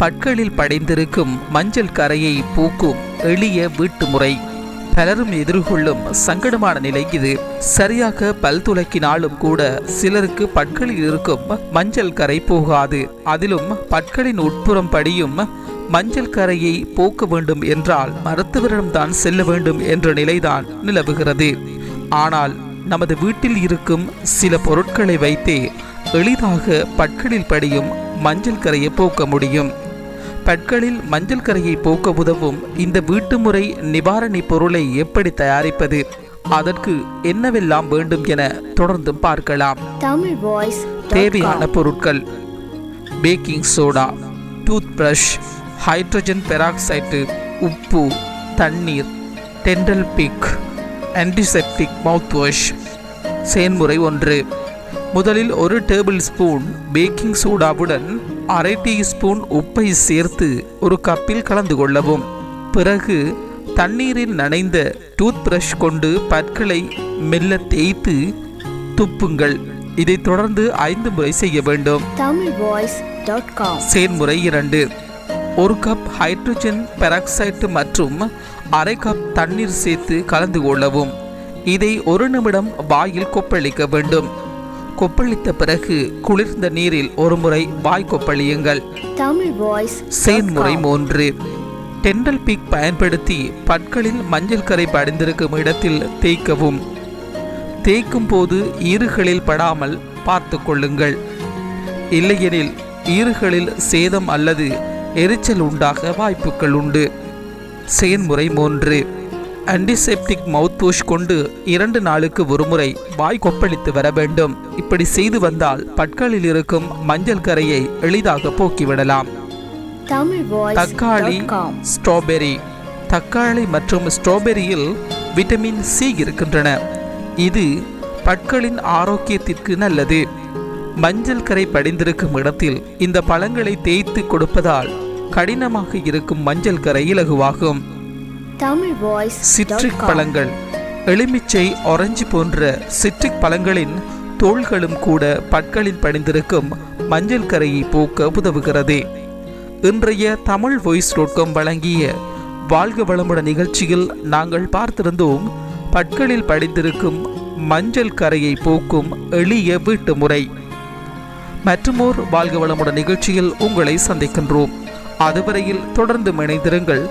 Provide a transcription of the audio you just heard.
பற்களில் படைந்திருக்கும் மஞ்சள் கரையை பூக்கும் எளிய வீட்டு முறை பலரும் எதிர்கொள்ளும் சங்கடமான நிலை இது. சரியாக பல் துலக்கினாலும் கூட சிலருக்கு பற்களில் இருக்கும் மஞ்சள் கரை போகாது. அதிலும் பற்களின் உட்புறம் படியும் மஞ்சள் கரையை போக்க வேண்டும் என்றால் மருத்துவரிடம்தான் செல்ல வேண்டும் என்ற நிலைதான் நிலவுகிறது. ஆனால் நமது வீட்டில் இருக்கும் சில பொருட்களை வைத்தே எளிதாக பற்களில் படியும் மஞ்சள் கரையை போக்க முடியும். பற்களில் மஞ்சள் கரையை போக்க உதவும் இந்த வீட்டு முறை நிவாரணி பொருளை எப்படி தயாரிப்பது? அதற்கு என்னவெல்லாம் வேண்டும் என தொடர்ந்து பார்க்கலாம். தமிழ் வாய்ஸ் தேவையான பொருட்கள் baking soda toothbrush hydrogen peroxide உப்பு தண்ணீர் dental pick antiseptic mouth wash செயன்முறை ஒன்று. முதலில் ஒரு டேபிள் ஸ்பூன் பேக்கிங் சோடாவுடன் அரை டீஸ்பூன் உப்பை சேர்த்து ஒரு கப்பில் கலந்து கொள்ளவும். பிறகு தண்ணீரில் நனைந்த டூத் பிரஷ் கொண்டு பற்களை மெல்ல தேய்த்து துப்புங்கள். இதை தொடர்ந்து ஐந்து முறை செய்ய வேண்டும். செயல்முறை இரண்டு. ஒரு கப் ஹைட்ரஜன் பெராக்சைடு மற்றும் அரை கப் தண்ணீர் சேர்த்து கலந்து கொள்ளவும். இதை ஒரு நிமிடம் வாயில் கொப்பளிக்க வேண்டும். கொப்பளித்த பிறகு குளிர்ந்த நீரில் ஒரு முறை வாய் கொப்பளியுங்கள். தமிழ் வாய்ஸ் செயல்முறை மூன்று. டெண்டல் பீக் பயன்படுத்தி பற்களில் மஞ்சள் கரை படிந்திருக்கும் இடத்தில் தேய்க்கவும். தேய்க்கும் போது ஈறுகளில் படாமல் பார்த்து கொள்ளுங்கள். இல்லையெனில் ஈறுகளில் சேதம் அல்லது எரிச்சல் உண்டாக வாய்ப்புகள் உண்டு. செயல்முறை மூன்று. ஆன்டிசெப்டிக் மவுத் வாஷ் கொண்டு இரண்டு நாளுக்கு ஒருமுறை வாய் கொப்பளித்து வர வேண்டும். இப்படி செய்து வந்தால் பற்களில் இருக்கும் மஞ்சள் கரையை எளிதாக போக்கிவிடலாம். தக்காளி ஸ்ட்ராபெரி. தக்காளி மற்றும் ஸ்ட்ராபெரியில் விட்டமின் சி இருக்கின்றன. இது பற்களின் ஆரோக்கியத்திற்கு நல்லது. மஞ்சள் கரை படிந்திருக்கும் இடத்தில் இந்த பழங்களை தேய்த்து கொடுப்பதால் கடினமாக இருக்கும் மஞ்சள் கரை இலகுவாகும். சிட்ரிக் பழங்கள் எலுமிச்சை ஆரஞ்சு போன்ற சிட்ரிக் பழங்களின் தோள்களும் கூட பற்களில் படிந்திருக்கும் மஞ்சள் கரையை போக்க உதவுகிறது. இன்றைய தமிழ் வாய்ஸ் ரோட்கம் வழங்கிய வாழ்க வளமுடன் நிகழ்ச்சியில் நாங்கள் பார்த்திருந்தோம் பற்களில் படிந்திருக்கும் மஞ்சள் கரையை போக்கும் எளிய வீட்டு முறை. மற்றுமோர் வாழ்க வளமுடன் நிகழ்ச்சியில் உங்களை சந்திக்கின்றோம். அதுவரையில் தொடர்ந்து இணைந்திருங்கள்.